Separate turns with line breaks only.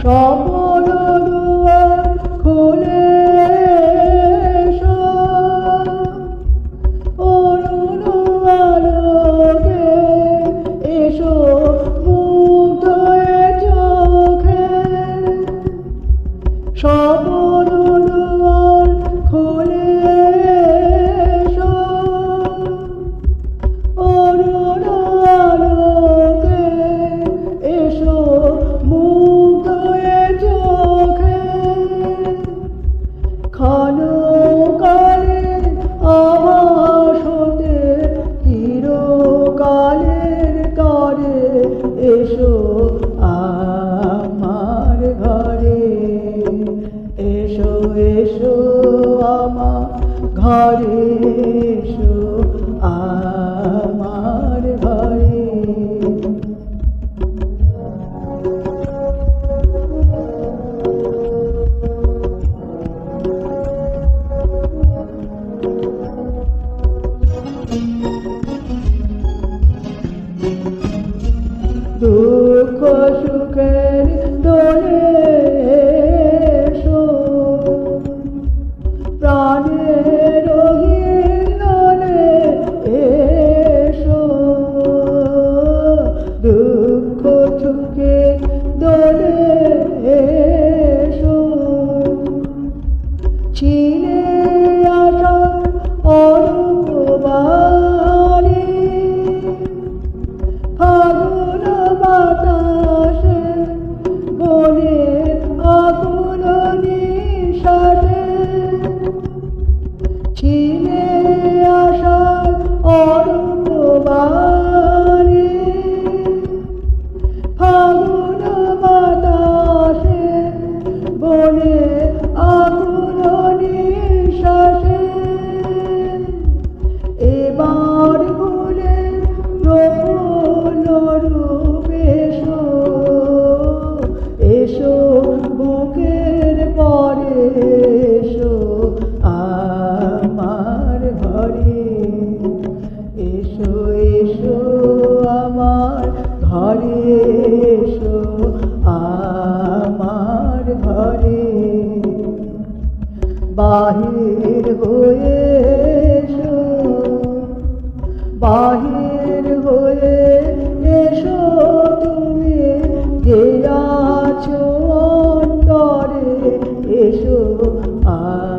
সপন দুয়ার খুলে এসো, এসো আমার ঘরে। এসো এসো আমার ঘরে এসো আমার ঘরে। দুঃখ সুখের দোলে এসো, Keep বাহির হয়ে বাহির হয়ে এসো তুমি যে আছো অন্তরে এসো আ